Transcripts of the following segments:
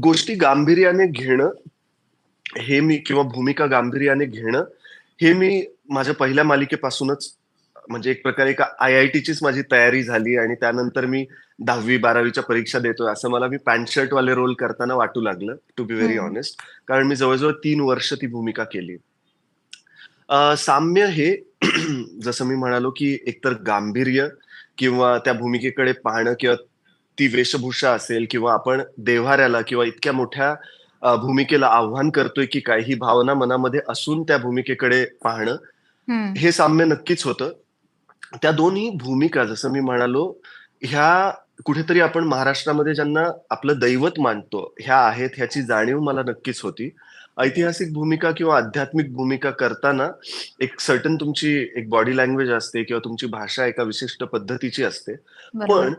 गोष्टी गांभीर्याने घेणं, हे मी किंवा भूमिका गांभीर्याने घेणं, हे मी माझ्या पहिल्या मालिकेपासूनच म्हणजे एक प्रकारे एक आय-आय-टीचीच माझी तयारी झाली आणि त्यानंतर मी 10वी-12वी च्या परीक्षा देतोय असं मला मी पॅन्ट शर्ट वाले रोल करताना वाटू लागलं, टू बी व्हेरी. हॉनेस्ट. कारण मी जवळ-जवळ 3 वर्ष ती भूमिका केली. अ, साम्य हे जसं मी म्हणालो, की एकतर गांभीर्य किंवा त्या भूमिकेकडे पाहणं किंवा ती वेशभूषा असेल किंवा आपण देव्हाऱ्याला किंवा इतक्या मोठ्या भूमिकेला आव्हान करतोय, की काही भावना मनामध्ये असून त्या भूमिकेकडे पाहणं, हं. साम्य नक्कीच होतं. त्या दोन्ही भूमिका जसं मी म्हणालो, ह्या कुठेतरी आपण महाराष्ट्रामध्ये ज्यांना आपलं दैवत मानतो, ह्या आहेत ह्याची जाणीव मला नक्कीच होती. ऐतिहासिक भूमिका किंवा आध्यात्मिक भूमिका करताना एक सर्टन तुमची एक बॉडी लँग्वेज असते किंवा तुमची भाषा एका विशिष्ट पद्धतीची असते. पण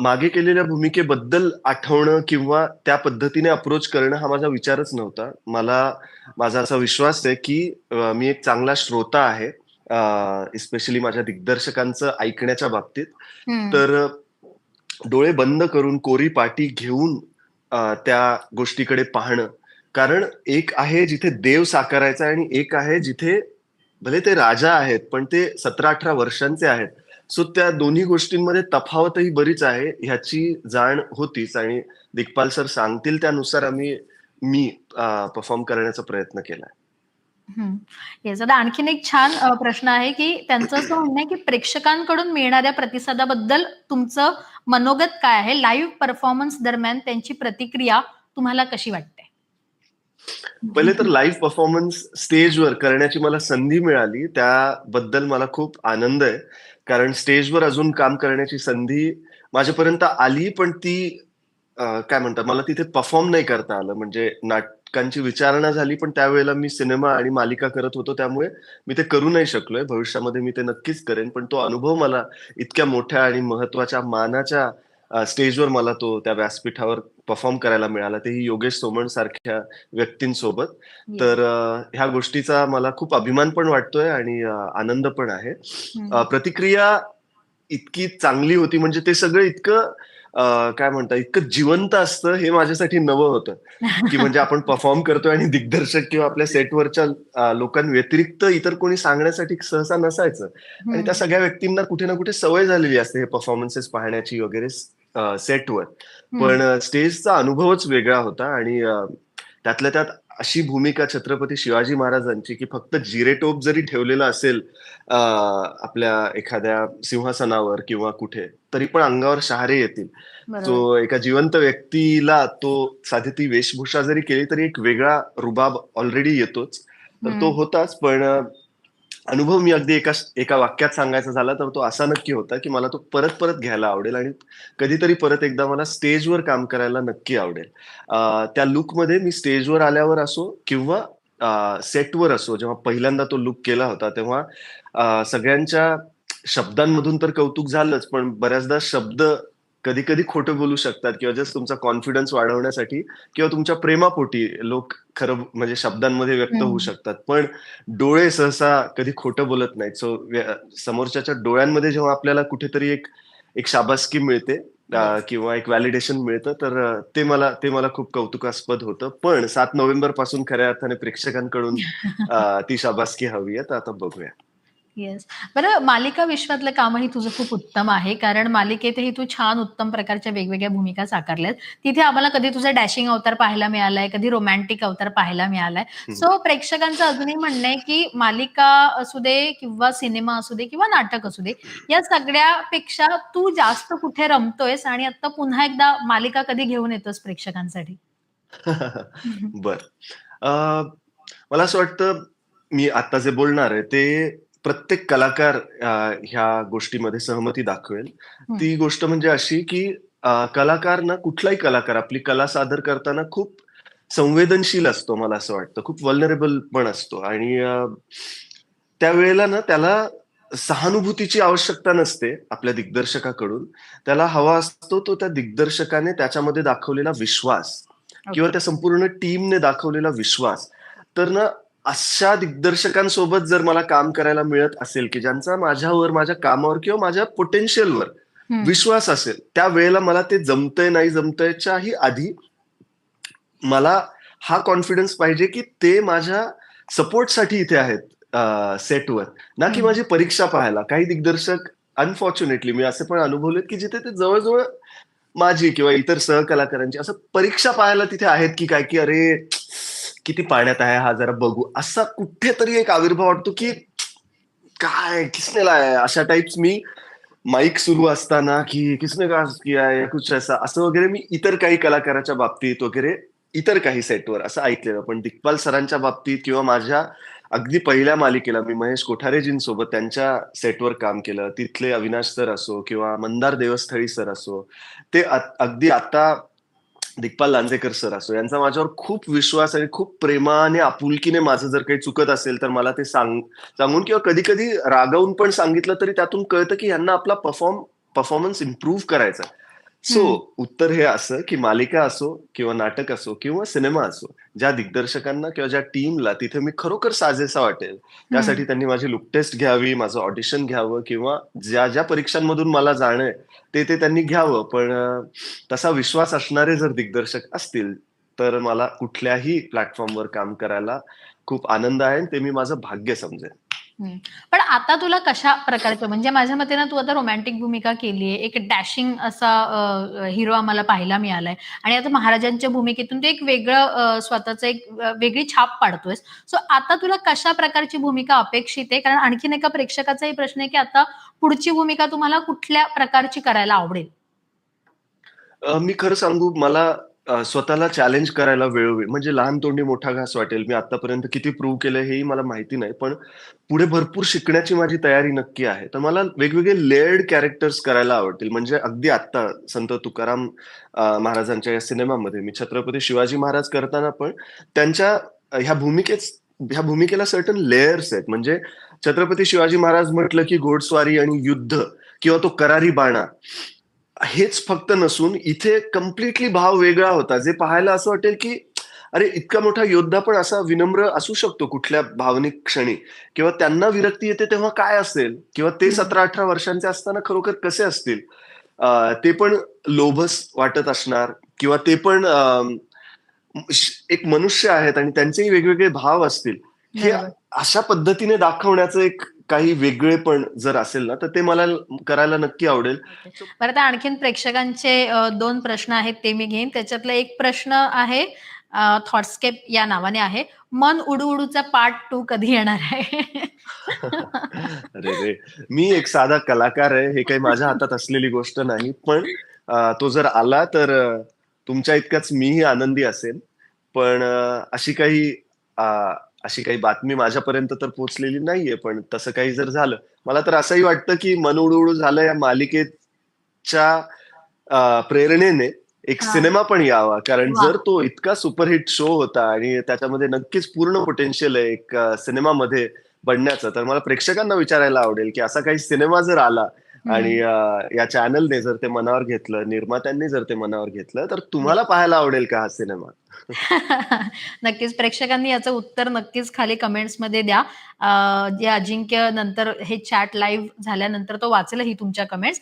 मागे केलेल्या भूमिकेबद्दल आठवणं किंवा त्या पद्धतीने अप्रोच करणं हा माझा विचारच नव्हता. मला माझा असा विश्वास आहे, की मी एक चांगला श्रोता आहे. अ, स्पेशली माझ्या दिग्दर्शकांचं ऐकण्याच्या बाबतीत. तर डोळे बंद करून कोरी पाटी घेऊन त्या गोष्टीकडे पाहणं. कारण एक आहे जिथे देव साकारायचा आणि एक आहे जिथे भले ते राजा आहेत, पण ते 17-18 वर्षांचे आहेत. सो त्या दोन्ही गोष्टींमध्ये तफावतही बरीच आहे, ह्याची जाण होतीच आणि दिग्पाल सर सांगतील त्यानुसार आम्ही मी परफॉर्म करण्याचा प्रयत्न केलाय. हं. आता आणखीन एक छान प्रश्न आहे, की त्यांचं असं म्हणणं आहे, की प्रेक्षकांकडून मिळणाऱ्या प्रतिसादाबद्दल तुमचं मनोगत काय आहे? लाईव्ह परफॉर्मन्स दरम्यान त्यांची प्रतिक्रिया तुम्हाला कशी वाटते? पहिले तर लाईव्ह परफॉर्मन्स स्टेजवर करण्याची मला संधी मिळाली, त्याबद्दल मला खूप आनंद आहे. कारण स्टेजवर अजून काम करण्याची संधी माझ्यापर्यंत आली, पण ती काय म्हणतात मला तिथे परफॉर्म नाही करता आलं. म्हणजे नाटकांची विचारणा झाली, पण त्यावेळेला मी सिनेमा आणि मालिका करत होतो, त्यामुळे मी ते करू नाही शकलोय. भविष्यामध्ये मी ते नक्कीच करेन. पण तो अनुभव मला इतक्या मोठ्या आणि महत्त्वाच्या मानाच्या स्टेजवर मला तो त्या व्यासपीठावर परफॉर्म करायला मिळाला, तेही योगेश सोमण सारख्या व्यक्तींसोबत. तर ह्या गोष्टीचा मला खूप अभिमान पण वाटतोय आणि आनंद पण आहे. प्रतिक्रिया इतकी चांगली होती. म्हणजे ते सगळं इतकं काय म्हणतात इतकं जिवंत असतं हे माझ्यासाठी नवं होतं, की म्हणजे आपण परफॉर्म करतोय आणि दिग्दर्शक किंवा आपल्या सेटवरच्या लोकांव्यतिरिक्त इतर कोणी सांगण्यासाठी सहसा नसायचं. आणि त्या. सगळ्या व्यक्तींना कुठे ना कुठे सवय झालेली असते हे परफॉर्मन्सेस पाहण्याची वगैरे. सेटवर. पण स्टेजचा अनुभवच वेगळा होता आणि त्यातल्या त्यात अशी भूमिका छत्रपती शिवाजी महाराजांची, की फक्त जिरेटोप जरी ठेवलेलं असेल आपल्या एखाद्या सिंहासनावर किंवा कुठे, तरी पण अंगावर शहारे येतील. तो एका जिवंत व्यक्तीला तो साधी ती वेशभूषा जरी केली, तरी एक वेगळा रुबाब ऑलरेडी येतोच. तर तो. होताच. पण अनुभव मी अगदी एका एका वाक्यात सांगायचा झाला, तर तो असा नक्की होता, की मला तो परत-परत घ्यायला आवडेल आणि कधीतरी परत एकदा मला स्टेजवर काम करायला नक्की आवडेल. त्या लुकमध्ये मी स्टेजवर आल्यावर असो किंवा सेटवर असो, जेव्हा पहिल्यांदा तो लुक केला होता, तेव्हा सगळ्यांच्या शब्दांमधून तर कौतुक झालंच, पण बऱ्याचदा शब्द कधी-कधी खोटं बोलू शकतात किंवा जस्ट तुमचा कॉन्फिडन्स वाढवण्यासाठी किंवा तुमच्या प्रेमापोटी लोक खरं म्हणजे शब्दांमध्ये व्यक्त होऊ. शकतात. पण डोळे सहसा कधी खोटं बोलत नाहीत. सो समोरच्याच्या डोळ्यांमध्ये जेव्हा आपल्याला कुठेतरी एक एक शाबासकी मिळते. किंवा एक व्हॅलिडेशन मिळतं, तर ते मला ते मला खूप कौतुकास्पद होतं. पण 7 नोव्हेंबरपासून खऱ्या अर्थाने प्रेक्षकांकडून ती शाबासकी हवी आहे. तर आता बघूया. येस. बरं मालिका विश्वातलं कामही तुझं खूप उत्तम आहे. कारण मालिकेतही तू छान उत्तम प्रकारच्या वेगवेगळ्या भूमिका साकारल्यात. तिथे आम्हाला कधी तुझा डॅशिंग अवतार पाहायला मिळालाय, कधी रोमॅन्टिक अवतार पाहायला मिळालाय. सो प्रेक्षकांचं अजूनही म्हणणं आहे, की मालिका असू दे किंवा सिनेमा असू दे किंवा नाटक असू दे, या सगळ्यापेक्षा तू जास्त कुठे रमतोयस आणि आता पुन्हा एकदा मालिका कधी घेऊन येतोस प्रेक्षकांसाठी? बरं. मला असं वाटतं, मी आता जे बोलणार आहे, ते प्रत्येक कलाकार ह्या गोष्टीमध्ये सहमती दाखवेल. ती गोष्ट म्हणजे अशी, की कलाकार ना कुठलाही कलाकार आपली कला सादर करताना खूप संवेदनशील असतो, मला असं वाटतं. खूप व्हल्नरेबल पण असतो आणि त्यावेळेला ना त्याला सहानुभूतीची आवश्यकता नसते आपल्या दिग्दर्शकाकडून. त्याला हवा असतो तो त्या दिग्दर्शकाने त्याच्यामध्ये दाखवलेला विश्वास किंवा ओके. त्या संपूर्ण टीमने दाखवलेला विश्वास. तर ना अशा दिग्दर्शकांसोबत जर मला काम करायला मिळत असेल, की ज्यांचा माझ्यावर, माझ्या कामावर किंवा माझ्या पोटेन्शियलवर. विश्वास असेल त्या वेळेला मला ते जमतंय नाही जमतंयच्याही आधी मला हा कॉन्फिडन्स पाहिजे की ते माझ्या सपोर्टसाठी इथे आहेत सेटवर ना की. माझी परीक्षा पाहायला काही दिग्दर्शक अनफॉर्च्युनेटली मी असे पण अनुभवलेत की जिथे ते जवळजवळ माझी किंवा इतर सहकलाकारांची असं परीक्षा पाहायला तिथे आहेत की काय की अरे किती पाण्यात आहे हा जरा बघू. असा कुठेतरी एक आविर्भाव वाटतो की काय किसनेला आहे? अशा टाइप्स मी माईक सुरू असताना की किसने का किया कुछ ऐसा. असं वगैरे मी इतर काही कलाकाराच्या बाबतीत वगैरे इतर काही सेटवर असं ऐकलेलं. पण दिग्पाल सरांच्या बाबतीत किंवा माझ्या अगदी पहिल्या मालिकेला मी महेश कोठारेजींसोबत त्यांच्या सेटवर काम केलं. तिथले अविनाश सर असो किंवा मंदार देवस्थळी सर असो ते अगदी आता दिग्पाल लांजेकर सर असो यांचा माझ्यावर खूप विश्वास आणि खूप प्रेमाने आपुलकीने माझं जर काही चुकत असेल तर मला ते सांग सांगून किंवा कधी कधी रागावून पण सांगितलं तरी त्यातून कळतं की यांना आपला परफॉर्म परफॉर्मन्स इम्प्रूव्ह करायचा सो. उत्तर हे असं की मालिका असो किंवा नाटक असो किंवा सिनेमा असो ज्या दिग्दर्शकांना किंवा ज्या टीमला तिथे मी खरोखर साजेसा वाटेल त्यासाठी त्यांनी माझी लुक टेस्ट घ्यावी माझं ऑडिशन घ्यावं किंवा ज्या ज्या परीक्षांमधून मला जाणं ते ते त्यांनी घ्यावं पण तसा विश्वास असणारे जर दिग्दर्शक असतील तर मला कुठल्याही प्लॅटफॉर्मवर काम करायला खूप आनंद आहे आणि ते मी माझं भाग्य समजेन हम्म. पण आता तुला कशा प्रकारचं म्हणजे माझ्या मते ना तू आता रोमॅन्टिक भूमिका केली आहे एक डॅशिंग असा हिरो आम्हाला पाहायला मिळालाय. आणि आता महाराजांच्या भूमिकेतून तू एक वेगळं अ, स्वतःचं एक वेगळी छाप पाडतोयस. सो आता तुला कशा प्रकारची भूमिका अपेक्षित आहे? कारण आणखीन एका प्रेक्षकाचाही प्रश्न आहे की आता पुढची भूमिका तुम्हाला कुठल्या प्रकारची करायला आवडेल? मी खरं सांगू मला अ, स्वतःला चॅलेंज करायला वेळोवेळी म्हणजे लहान तोंडी मोठा घास वाटेल. मी आतापर्यंत किती प्रूव्ह केलं हेही मला माहिती नाही पण पुढे भरपूर शिकण्याची माझी तयारी नक्की आहे. तर मला वेगवेगळे लेअर्ड कॅरेक्टर्स करायला आवडतील. म्हणजे अगदी आत्ता संत तुकाराम अ, महाराजांच्या या सिनेमामध्ये मी छत्रपती शिवाजी महाराज करताना पण त्यांच्या ह्या भूमिकेत ह्या भूमिकेला सर्टन लेयर्स आहेत. म्हणजे छत्रपती शिवाजी महाराज म्हटलं की घोडस्वारी आणि युद्ध किंवा तो करारी बाणा. हेच फक्त नसून इथे कम्प्लिटली भाव वेगळा होता. जे पाहायला असं वाटेल की अरे इतका मोठा योद्धा पण असा विनम्र असू शकतो कुठल्या भावनिक क्षणी. किंवा त्यांना विरक्ती येते तेव्हा काय असेल? किंवा ते. सतरा अठरा वर्षांचे असताना खरोखर कसे असतील? ते पण लोभस वाटत असणार. किंवा ते पण एक मनुष्य आहेत आणि त्यांचेही वेगवेगळे भाव असतील. हे. अशा पद्धतीने दाखवण्याचं एक काही वेगळेपण जर असेल ना तर ते मला करायला नक्की आवडेल. बरं आता आणखीन प्रेक्षकांचे दोन प्रश्न आहेत ते मी घेईन. त्याच्यातला एक प्रश्न आहे थॉटस्केप या नावाने आहे. मन उडू उडूचा पार्ट टू कधी येणार आहे? अरे रे. मी एक साधा कलाकार आहे. हे काही माझ्या हातात असलेली गोष्ट नाही. पण तो जर आला तर तुमच्या इतकाच मीही आनंदी असेल पण अशी काही अशी काही बातमी माझ्यापर्यंत तर पोहोचलेली नाहीये पण तसं काही जर झालं मला तर असंही वाटतं की मन उडू उडू झालं या मालिकेच्या प्रेरणेने एक. सिनेमा पण यावा कारण. जर तो इतका सुपरहिट शो होता आणि त्याच्यामध्ये नक्कीच पूर्ण पोटेन्शियल आहे एक सिनेमामध्ये बनण्याचं तर मला प्रेक्षकांना विचारायला आवडेल की असा काही सिनेमा जर आला आणि या चॅनलने जर ते मनावर घेतलं निर्मात्यांनी जर ते मनावर घेतलं तर तुम्हाला पाहायला आवडेल का हा सिनेमा? नक्कीच. प्रेक्षकांनी याचं उत्तर नक्कीच खाली कमेंट्समध्ये द्या. अ, जे अजिंक्य नंतर हे चॅट लाईव्ह झाल्यानंतर तो वाचेलही तुमच्या कमेंट्स.